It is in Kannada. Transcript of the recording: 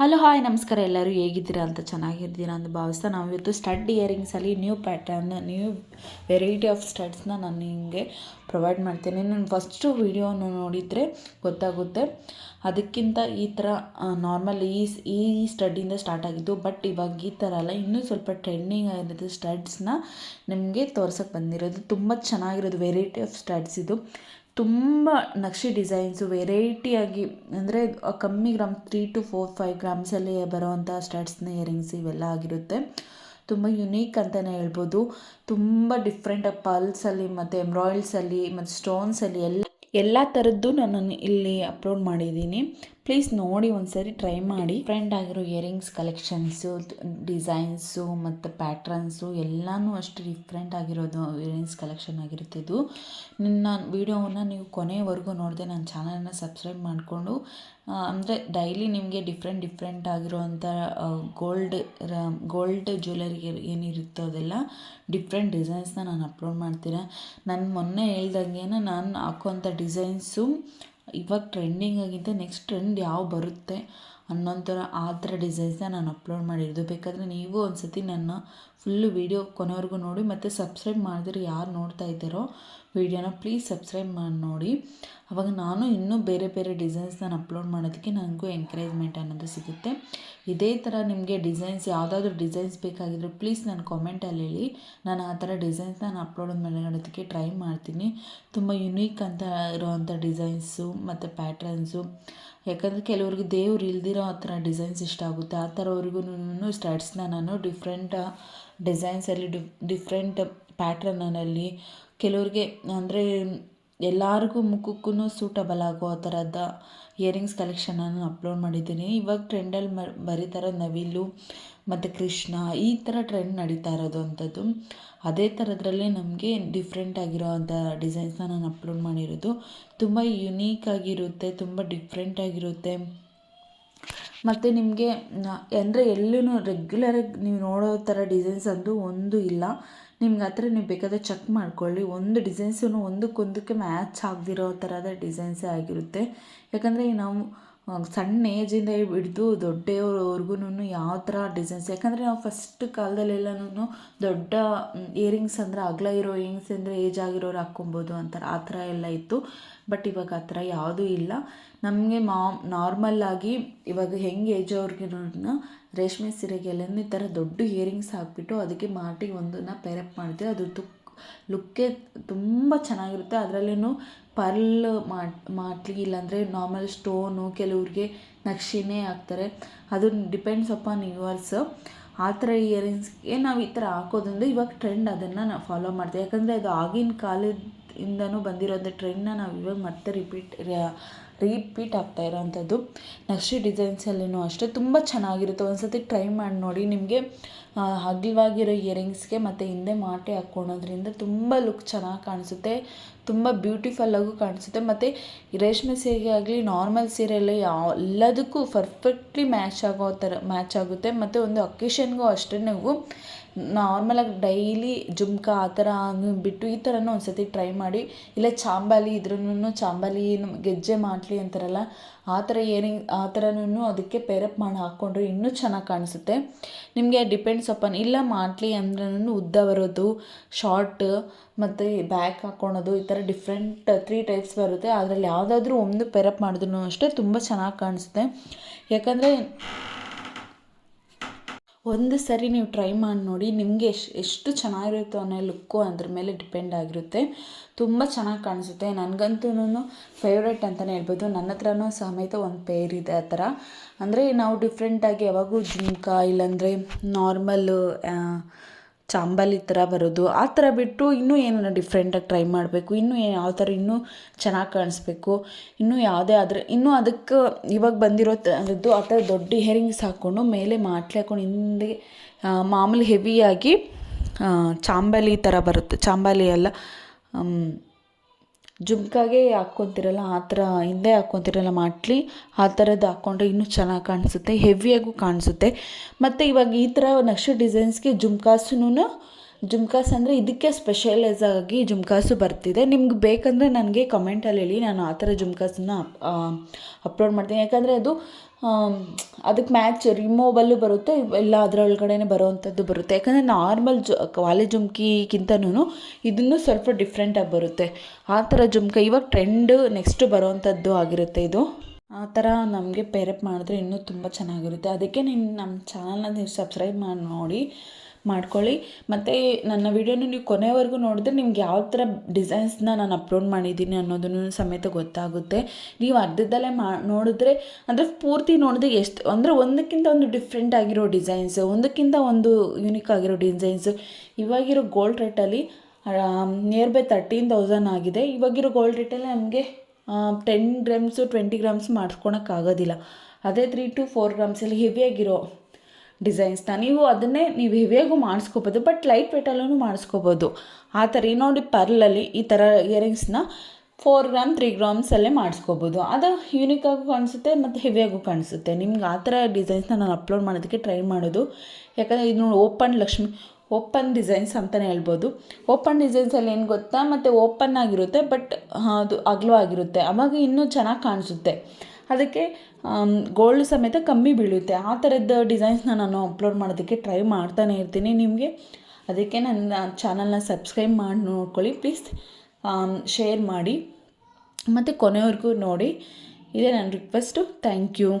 ಹಲೋ, ಹಾಯ್, ನಮಸ್ಕಾರ, ಎಲ್ಲರೂ ಹೇಗಿದ್ದೀರಾ ಅಂತ ಚೆನ್ನಾಗಿದ್ದೀರಾ ಅಂತ ಭಾವಿಸ್ತಾ ನಾವು ಇವತ್ತು stud ಇಯರಿಂಗ್ಸಲ್ಲಿ new pattern new variety of ಸ್ಟಡ್ಸ್ನ ನಾನು ನಿಮಗೆ ಪ್ರೊವೈಡ್ ಮಾಡ್ತೇನೆ. ನಾನು ಫಸ್ಟು ವೀಡಿಯೋನ ನೋಡಿದರೆ ಗೊತ್ತಾಗುತ್ತೆ. ಅದಕ್ಕಿಂತ ಈ ಥರ ನಾರ್ಮಲ್ ಈ ಈ ಸ್ಟಡ್ಡಿಂದ ಸ್ಟಾರ್ಟ್ ಆಗಿದ್ದು ಬಟ್ ಇವಾಗ ಈ ಥರ ಅಲ್ಲ. ಇನ್ನೂ ಸ್ವಲ್ಪ ಟ್ರೆಂಡಿಂಗ್ ಆಗಿರೋದು ಸ್ಟಡ್ಸ್ನ ನಿಮಗೆ ತೋರ್ಸೋಕ್ಕೆ ಬಂದಿರೋದು. ತುಂಬ ಚೆನ್ನಾಗಿರೋದು ವೆರೈಟಿ ಆಫ್ ಸ್ಟಡ್ಸ್ ಇದು. ತುಂಬ ನಕ್ಷೆ ಡಿಸೈನ್ಸು ವೆರೈಟಿಯಾಗಿ ಅಂದರೆ ಕಮ್ಮಿ gram three two four five ಗ್ರಾಮ್ಸಲ್ಲಿ ಬರೋವಂಥ ಸ್ಟಡ್ಸ್ನ ಇಯರಿಂಗ್ಸ್ ಇವೆಲ್ಲ ಆಗಿರುತ್ತೆ. ತುಂಬ ಯುನೀಕ್ ಅಂತಲೇ ಹೇಳ್ಬೋದು. ತುಂಬ ಡಿಫ್ರೆಂಟಾಗಿ ಪಲ್ಸಲ್ಲಿ ಮತ್ತು ಎಂಬ್ರಾಯ್ಡ್ಸಲ್ಲಿ ಮತ್ತು ಸ್ಟೋನ್ಸಲ್ಲಿ ಎಲ್ಲ ಎಲ್ಲ ಥರದ್ದು ನಾನು ಇಲ್ಲಿ ಅಪ್ಲೋಡ್ ಮಾಡಿದ್ದೀನಿ. ಪ್ಲೀಸ್ ನೋಡಿ ಒಂದ್ಸರಿ ಟ್ರೈ ಮಾಡಿ. ಫ್ರೆಂಡ್ ಆಗಿರೋ ಇಯರಿಂಗ್ಸ್ ಕಲೆಕ್ಷನ್ಸು ಡಿಸೈನ್ಸು ಮತ್ತು ಪ್ಯಾಟ್ರನ್ಸು ಎಲ್ಲನೂ ಅಷ್ಟು ಡಿಫ್ರೆಂಟ್ ಆಗಿರೋದು ಇಯರಿಂಗ್ಸ್ ಕಲೆಕ್ಷನ್ ಆಗಿರುತ್ತೆ ಇದು. ನಿನ್ನ ವೀಡಿಯೋವನ್ನು ನೀವು ಕೊನೆಯವರೆಗೂ ನೋಡಿದೆ ನನ್ನ ಚಾನಲನ್ನು ಸಬ್ಸ್ಕ್ರೈಬ್ ಮಾಡಿಕೊಂಡು ಅಂದರೆ ಡೈಲಿ ನಿಮಗೆ ಡಿಫ್ರೆಂಟ್ ಡಿಫ್ರೆಂಟ್ ಆಗಿರೋವಂಥ ಗೋಲ್ಡ್ ಗೋಲ್ಡ್ ಜ್ಯುವೆಲರಿ ಏನಿರುತ್ತೋ ಅದೆಲ್ಲ ಡಿಫ್ರೆಂಟ್ ಡಿಸೈನ್ಸ್ನ ನಾನು ಅಪ್ಲೋಡ್ ಮಾಡ್ತೀನಿ ನಾನು ಮೊನ್ನೆ ಹೇಳ್ದಂಗೆ ನಾನು ಹಾಕೋಂಥ ಡಿಸೈನ್ಸು ಇವಾಗ ಟ್ರೆಂಡಿಂಗ್ ಆಗಿದ್ದೆ ನೆಕ್ಸ್ಟ್ ಟ್ರೆಂಡ್ ಯಾವ ಬರುತ್ತೆ ಅನ್ನೋಂಥರ ಆ ಥರ ಡಿಸೈನ್ಸ್ನ ನಾನು ಅಪ್ಲೋಡ್ ಮಾಡಿರೋದು. ಬೇಕಾದರೆ ನೀವು ಒಂದು ಸತಿ ನನ್ನ ಫುಲ್ಲು ವೀಡಿಯೋ ಕೊನೆವರೆಗೂ ನೋಡಿ, ಮತ್ತು ಸಬ್ಸ್ಕ್ರೈಬ್ ಮಾಡಿದ್ರೆ ಯಾರು ನೋಡ್ತಾ ಇದ್ದಾರೋ ವೀಡಿಯೋನ ಪ್ಲೀಸ್ ಸಬ್ಸ್ಕ್ರೈಬ್ ಮಾಡಿ ನೋಡಿ. ಅವಾಗ ನಾನು ಇನ್ನೂ ಬೇರೆ ಬೇರೆ ಡಿಸೈನ್ಸ್ ನಾನು ಅಪ್ಲೋಡ್ ಮಾಡೋದಕ್ಕೆ ನನಗೂ ಎಂಕರೇಜ್ಮೆಂಟ್ ಅನ್ನೋದು ಸಿಗುತ್ತೆ. ಇದೇ ಥರ ನಿಮಗೆ ಡಿಸೈನ್ಸ್, ಯಾವುದಾದ್ರೂ ಡಿಸೈನ್ಸ್ ಬೇಕಾಗಿದ್ದರೂ ಪ್ಲೀಸ್ ನಾನು ಕಾಮೆಂಟಲ್ಲಿ ಹೇಳಿ. ನಾನು ಆ ಥರ ಡಿಸೈನ್ಸ್ ನಾನು ಅಪ್ಲೋಡ್ ಮಾಡೋದಕ್ಕೆ ಟ್ರೈ ಮಾಡ್ತೀನಿ. ತುಂಬ ಯುನೀಕ್ ಅಂತ ಇರೋವಂಥ ಡಿಸೈನ್ಸು, ಮತ್ತು ಪ್ಯಾಟ್ರನ್ಸು ಯಾಕಂದರೆ ಕೆಲವ್ರಿಗೆ ದೇವ್ರು ಇಲ್ದಿರೋ ಆ ಥರ ಡಿಸೈನ್ಸ್ ಇಷ್ಟ ಆಗುತ್ತೆ. ಆ ಥರವ್ರಿಗೂ ಸ್ಟಡ್ಸ್ನ ನಾನು ಡಿಫ್ರೆಂಟ್ ಡಿಸೈನ್ಸಲ್ಲಿ ಡಿಫ್ ಡಿಫ್ರೆಂಟ್ ಪ್ಯಾಟ್ರನಲ್ಲಿ ಕೆಲವ್ರಿಗೆ ಅಂದರೆ ಎಲ್ಲರಿಗೂ ಮುಖಕ್ಕೂ ಸೂಟಬಲ್ ಆಗೋ ಥರದ ಇಯರಿಂಗ್ಸ್ ಕಲೆಕ್ಷನನ್ನು ಅಪ್ಲೋಡ್ ಮಾಡಿದ್ದೀನಿ. ಇವಾಗ ಟ್ರೆಂಡಲ್ಲಿ ಥರ ನವಿಲು ಮತ್ತು ಕೃಷ್ಣ ಈ ಥರ ಟ್ರೆಂಡ್ ನಡೀತಾ ಇರೋದು ಅಂಥದ್ದು. ಅದೇ ಥರದ್ರಲ್ಲೇ ನಮಗೆ ಡಿಫ್ರೆಂಟ್ ಆಗಿರೋ ಅಂಥ ಡಿಸೈನ್ಸ್ನ ನಾನು ಅಪ್ಲೋಡ್ ಮಾಡಿರೋದು. ತುಂಬ ಯುನೀಕ್ ಆಗಿರುತ್ತೆ, ತುಂಬ ಡಿಫ್ರೆಂಟ್ ಆಗಿರುತ್ತೆ. ಮತ್ತು ನಿಮಗೆ ಅಂದರೆ ಎಲ್ಲೂ ರೆಗ್ಯುಲರಾಗಿ ನೀವು ನೋಡೋ ಥರ ಡಿಸೈನ್ಸ್ ಅಂದು ಒಂದು ಇಲ್ಲ. ನಿಮ್ಗೆ ಆ ನೀವು ಬೇಕಾದರೆ ಚೆಕ್ ಮಾಡ್ಕೊಳ್ಳಿ. ಒಂದು ಡಿಸೈನ್ಸೂ ಒಂದಕ್ಕೊಂದಕ್ಕೆ ಮ್ಯಾಚ್ ಆಗದಿರೋ ಥರದ ಡಿಸೈನ್ಸೇ ಆಗಿರುತ್ತೆ. ಯಾಕಂದರೆ ನಾವು ಸಣ್ಣ ಏಜಿಂದ ಹಿಡಿದು ದೊಡ್ಡವ್ರವರ್ಗು ಯಾವ ಥರ ಡಿಸೈನ್ಸ್ ಯಾಕಂದರೆ ನಾವು ಫಸ್ಟ್ ಕಾಲದಲ್ಲೆಲ್ಲನೂ ದೊಡ್ಡ ಇಯರಿಂಗ್ಸ್ ಅಂದರೆ ಅಗಲ ಇರೋ ಇಯರಿಂಗ್ಸ್ ಅಂದರೆ ಏಜ್ ಆಗಿರೋರು ಹಾಕ್ಕೊಬೋದು ಅಂತಾರೆ, ಆ ಥರ ಎಲ್ಲ ಇತ್ತು. ಬಟ್ ಇವಾಗ ಆ ಥರ ಯಾವುದೂ ಇಲ್ಲ. ನಮಗೆ ಮಾ ನಾರ್ಮಲ್ಲಾಗಿ ಇವಾಗ ಹೆಂಗೆ ಏಜ್ ಅವ್ರಿಗಿರೋರನ್ನ ರೇಷ್ಮೆ ಸೀರೆಗೆಲ್ಲ ಈ ಥರ ದೊಡ್ಡ ಇಯರಿಂಗ್ಸ್ ಹಾಕ್ಬಿಟ್ಟು ಅದಕ್ಕೆ ಮಾಟಿಗೆ ಒಂದನ್ನು ಪೇರಪ್ ಮಾಡ್ತೀವಿ. ಅದು ತುಕ್ ಲುಕ್ಕೇ ತುಂಬ ಚೆನ್ನಾಗಿರುತ್ತೆ. ಅದರಲ್ಲೂ ಪರ್ಲ್ ಮಾಟ್ಲಿ ಇಲ್ಲಾಂದರೆ ನಾರ್ಮಲ್ ಸ್ಟೋನು ಕೆಲವ್ರಿಗೆ ನಕ್ಷೆನೇ ಹಾಕ್ತಾರೆ. ಅದು ಡಿಪೆಂಡ್ಸ್ ಅಪಾನ್ ಯುವರ್ಸ್. ಆ ಥರ ಇಯರಿಂಗ್ಸ್ಗೆ ನಾವು ಈ ಥರ ಹಾಕೋದ್ರಿಂದ ಇವಾಗ ಟ್ರೆಂಡ್ ಅದನ್ನು ನಾವು ಫಾಲೋ ಮಾಡ್ತೀವಿ. ಯಾಕಂದರೆ ಅದು ಆಗಿನ ಕಾಲದಿಂದನೂ ಬಂದಿರೋಂಥ ಟ್ರೆಂಡ್ನ ನಾವು ಇವಾಗ ಮತ್ತೆ ರಿಪೀಟ್ ರಿಪೀಟ್ ಆಗ್ತಾ ಇರೋವಂಥದ್ದು ನಕ್ಷಿ ಡಿಸೈನ್ಸಲ್ಲಿನೂ ಅಷ್ಟೇ. ತುಂಬ ಚೆನ್ನಾಗಿರುತ್ತೆ. ಒಂದು ಸತಿ ಟ್ರೈ ಮಾಡಿ ನೋಡಿ ನಿಮಗೆ ಅಗಲವಾಗಿರೋ ಇಯರಿಂಗ್ಸ್ಗೆ ಮತ್ತು ಹಿಂದೆ ಮಾಟೆ ಹಾಕ್ಕೊಳೋದ್ರಿಂದ ತುಂಬ ಲುಕ್ ಚೆನ್ನಾಗಿ ಕಾಣಿಸುತ್ತೆ. ತುಂಬ ಬ್ಯೂಟಿಫುಲ್ಲಾಗೂ ಕಾಣಿಸುತ್ತೆ. ಮತ್ತು ರೇಷ್ಮೆ ಸೀರೆ ಆಗಲಿ ನಾರ್ಮಲ್ ಸೀರೆಯಲ್ಲಿ ಎಲ್ಲದಕ್ಕೂ ಪರ್ಫೆಕ್ಟ್ಲಿ ಮ್ಯಾಚ್ ಆಗೋ ಥರ ಮ್ಯಾಚ್ ಆಗುತ್ತೆ. ಮತ್ತು ಒಂದು ಅಕೇಶನ್ಗೂ ಅಷ್ಟೇ ನೀವು ನಾರ್ಮಲಾಗಿ ಡೈಲಿ ಜುಮ್ಕ ಆ ಥರ ಬಿಟ್ಟು ಈ ಥರನೂ ಒಂದು ಸತಿ ಟ್ರೈ ಮಾಡಿ. ಇಲ್ಲ ಚಾಂಬಾಲಿ ಇದ್ರೂ ಚಾಂಬಾಲಿ ಗೆಜ್ಜೆ ಮಾಡಲಿ ಅಂತಾರಲ್ಲ, ಆ ಥರ ಏನೇ ಆ ಥರನೂ ಅದಕ್ಕೆ ಪೇರಪ್ ಮಾಡಿ ಹಾಕ್ಕೊಂಡ್ರೆ ಇನ್ನೂ ಚೆನ್ನಾಗಿ ಕಾಣಿಸುತ್ತೆ. ನಿಮಗೆ ಡಿಪೆಂಡ್ಸ್ ಅಪ್ಪನ್ ಇಲ್ಲ ಮಾಡಲಿ ಅಂದ್ರೂ ಉದ್ದ ಬರೋದು ಶಾರ್ಟ್ ಮತ್ತು ಬ್ಯಾಕ್ ಹಾಕ್ಕೊಳೋದು ಈ ಥರ ಡಿಫ್ರೆಂಟ್ ತ್ರೀ ಟೈಪ್ಸ್ ಬರುತ್ತೆ. ಅದರಲ್ಲಿ ಯಾವುದಾದ್ರೂ ಒಂದು ಪೇರಪ್ ಮಾಡಿದ್ರೂ ಅಷ್ಟೇ ತುಂಬ ಚೆನ್ನಾಗಿ ಕಾಣಿಸುತ್ತೆ. ಯಾಕಂದರೆ ಒಂದು ಸರಿ ನೀವು ಟ್ರೈ ಮಾಡಿ ನೋಡಿ, ನಿಮಗೆ ಎಷ್ಟು ಎಷ್ಟು ಚೆನ್ನಾಗಿರುತ್ತೋ ಅನ್ನೋ ಲುಕ್ಕು ಅದ್ರ ಮೇಲೆ ಡಿಪೆಂಡ್ ಆಗಿರುತ್ತೆ. ತುಂಬ ಚೆನ್ನಾಗಿ ಕಾಣಿಸುತ್ತೆ. ನನಗಂತೂ ಫೇವ್ರೇಟ್ ಅಂತಲೇ ಹೇಳ್ಬೋದು. ನನ್ನ ಹತ್ರನೂ ಸಮೇತ ಒಂದು ಪೇರ್ ಇದೆ ಆ ಥರ. ಅಂದರೆ ನಾವು ಡಿಫ್ರೆಂಟಾಗಿ ಯಾವಾಗೂ ಜುಮ್ಕಾ ಇಲ್ಲಾಂದರೆ ನಾರ್ಮಲ್ಲು ಚಾಂಬಲಿ ಥರ ಬರೋದು, ಆ ಥರ ಬಿಟ್ಟು ಇನ್ನೂ ಏನಾರ ಡಿಫ್ರೆಂಟಾಗಿ ಟ್ರೈ ಮಾಡಬೇಕು, ಇನ್ನೂ ಯಾವ ಥರ ಇನ್ನೂ ಚೆನ್ನಾಗಿ ಕಾಣಿಸ್ಬೇಕು, ಇನ್ನೂ ಯಾವುದೇ ಆದರೆ, ಇನ್ನೂ ಅದಕ್ಕೆ ಇವಾಗ ಬಂದಿರೋ ಥರದ್ದು ಆ ಥರ ದೊಡ್ಡ ಹೇರಿಂಗ್ಸ್ ಹಾಕ್ಕೊಂಡು ಮೇಲೆ ಮಾಟ್ಲಿ ಹಾಕ್ಕೊಂಡು ಹಿಂದೆ ಮಾಮೂಲಿ ಹೆವಿಯಾಗಿ ಚಾಂಬಲಿ ಥರ ಬರುತ್ತೆ, ಚಾಂಬಲಿ ಅಲ್ಲ ಜುಮ್ಕಾಗೆ ಹಾಕ್ಕೊತಿರಲ್ಲ, ಆ ಥರ ಹಿಂದೆ ಹಾಕ್ಕೊತಿರಲ್ಲ ಮಾಟ್ಲಿ ಆ ಥರದ್ದು ಹಾಕ್ಕೊಂಡ್ರೆ ಇನ್ನೂ ಚೆನ್ನಾಗಿ ಕಾಣಿಸುತ್ತೆ, ಹೆವಿಯಾಗೂ ಕಾಣಿಸುತ್ತೆ. ಮತ್ತು ಇವಾಗ ಈ ಥರ ನಕ್ಷೆ ಡಿಸೈನ್ಸ್ಗೆ ಜುಮ್ಕಾಸುನು ಜುಮ್ಕಾಸ್ ಅಂದರೆ ಇದಕ್ಕೆ ಸ್ಪೆಷಲೈಸ್ ಆಗಿ ಜುಮ್ಕಾಸು ಬರ್ತಿದೆ. ನಿಮ್ಗೆ ಬೇಕಂದರೆ ನನಗೆ ಕಮೆಂಟಲ್ಲಿ ಹೇಳಿ. ನಾನು ಆ ಥರ ಜುಮ್ಕಾಸನ್ನ ಅಪ್ಲೋಡ್ ಮಾಡ್ತೀನಿ. ಯಾಕಂದರೆ ಅದು ಅದಕ್ಕೆ ಮ್ಯಾಚ್ ರಿಮೂವಲ್ಲು ಬರುತ್ತೆ. ಎಲ್ಲ ಅದರೊಳಗಡೆನೆ ಬರೋವಂಥದ್ದು ಬರುತ್ತೆ. ಯಾಕಂದರೆ ನಾರ್ಮಲ್ ಜು ವಾಲೆ ಜುಮ್ಕಿಗಿಂತನೂ ಇದನ್ನು ಸ್ವಲ್ಪ ಡಿಫ್ರೆಂಟಾಗಿ ಬರುತ್ತೆ. ಆ ಥರ ಜುಮ್ಕ ಇವಾಗ ಟ್ರೆಂಡ್ ನೆಕ್ಸ್ಟ್ ಬರೋವಂಥದ್ದು ಆಗಿರುತ್ತೆ ಇದು. ಆ ಥರ ನಮಗೆ ಪೇರಪ್ ಮಾಡಿದ್ರೆ ಇನ್ನೂ ತುಂಬ ಚೆನ್ನಾಗಿರುತ್ತೆ. ಅದಕ್ಕೆ ನೀನು ನಮ್ಮ ಚಾನಲ್ನ ನೀವು ಸಬ್ಸ್ಕ್ರೈಬ್ ಮಾಡಿ, ನೋಡಿ. ಮಾಡ್ಕೊಳ್ಳಿ. ಮತ್ತು ನನ್ನ ವೀಡಿಯೋನ ನೀವು ಕೊನೆವರೆಗೂ ನೋಡಿದ್ರೆ ನಿಮ್ಗೆ ಯಾವ ಥರ ಡಿಸೈನ್ಸ್ನ ನಾನು ಅಪ್ಲೋಡ್ ಮಾಡಿದ್ದೀನಿ ಅನ್ನೋದನ್ನು ಸಮೇತ ಗೊತ್ತಾಗುತ್ತೆ. ನೀವು ಅರ್ಧದಲ್ಲೇ ಮಾ, ನೋಡಿದ್ರೆ ಅಂದರೆ ಪೂರ್ತಿ ನೋಡಿದ್ರೆ ಎಷ್ಟು, ಅಂದರೆ ಒಂದಕ್ಕಿಂತ ಒಂದು ಡಿಫ್ರೆಂಟ್ ಆಗಿರೋ ಡಿಸೈನ್ಸ್ ಒಂದಕ್ಕಿಂತ ಒಂದು ಯುನಿಕ್ ಆಗಿರೋ ಡಿಸೈನ್ಸ್ ಇವಾಗಿರೋ ಗೋಲ್ಡ್ ರೇಟಲ್ಲಿ ನಿಯರ್ ಬೈ ತರ್ಟೀನ್ ತೌಸಂಡ್ ಆಗಿದೆ. ಇವಾಗಿರೋ ಗೋಲ್ಡ್ ರೇಟಲ್ಲಿ ನಮಗೆ ಟೆನ್ ಗ್ರಾಮ್ಸು ಟ್ವೆಂಟಿ ಗ್ರಾಮ್ಸ್ ಮಾಡ್ಕೊಳಕ್ಕಾಗೋದಿಲ್ಲ ಅದೇ ತ್ರೀ ಟು ಫೋರ್ ಗ್ರಾಮ್ಸಲ್ಲಿ ಹೆವಿಯಾಗಿರೋ ಡಿಸೈನ್ಸ್ನ ನೀವು ಅದನ್ನೇ ನೀವು ಹೆವಿಯಾಗೂ ಮಾಡಿಸ್ಕೋಬೋದು ಬಟ್ ಲೈಟ್ ವೆಯ್ಟಲ್ಲೂ ಮಾಡಿಸ್ಕೋಬೋದು. ಆ ಥರ ನೋಡಿ ಪರ್ಲಲ್ಲಿ ಈ ಥರ ಇಯರಿಂಗ್ಸ್ನ ಫೋರ್ ಗ್ರಾಮ್ ತ್ರೀ ಗ್ರಾಮ್ಸಲ್ಲೇ ಮಾಡಿಸ್ಕೋಬೋದು. ಅದು ಯೂನಿಕಾಗೂ ಕಾಣಿಸುತ್ತೆ ಮತ್ತು ಹೆವಿಯಾಗೂ ಕಾಣಿಸುತ್ತೆ. ನಿಮ್ಗೆ ಆ ಥರ ಡಿಸೈನ್ಸ್ನ ನಾನು ಅಪ್ಲೋಡ್ ಮಾಡೋದಕ್ಕೆ ಟ್ರೈ ಮಾಡೋದು. ಯಾಕಂದರೆ ಇದು ಓಪನ್ ಲಕ್ಷ್ಮಿ ಓಪನ್ ಡಿಸೈನ್ಸ್ ಅಂತಲೇ ಹೇಳ್ಬೋದು. ಓಪನ್ ಡಿಸೈನ್ಸಲ್ಲಿ ಏನು ಗೊತ್ತಾ? ಮತ್ತು ಓಪನ್ ಆಗಿರುತ್ತೆ ಬಟ್ ಅದು ಅಗಲವಾಗಿರುತ್ತೆ. ಆವಾಗ ಇನ್ನೂ ಚೆನ್ನಾಗಿ ಕಾಣಿಸುತ್ತೆ. ಅದಕ್ಕೆ ಗೋಲ್ಡ್ ಸಮೇತ ಕಮ್ಮಿ ಬೀಳುತ್ತೆ. ಆ ಥರದ ಡಿಸೈನ್ಸ್ನ ನಾನು ಅಪ್ಲೋಡ್ ಮಾಡೋದಕ್ಕೆ ಟ್ರೈ ಮಾಡ್ತಾನೆ ಇರ್ತೀನಿ ನಿಮಗೆ. ಅದಕ್ಕೆ ನನ್ನ ಚಾನಲ್ನ ಸಬ್ಸ್ಕ್ರೈಬ್ ಮಾಡಿ, ನೋಡ್ಕೊಳ್ಳಿ. ಪ್ಲೀಸ್ ಶೇರ್ ಮಾಡಿ. ಮತ್ತು ಕೊನೆವರೆಗೂ ನೋಡಿ. ಇದೇ ನನ್ನ ರಿಕ್ವೆಸ್ಟು ಥ್ಯಾಂಕ್ ಯು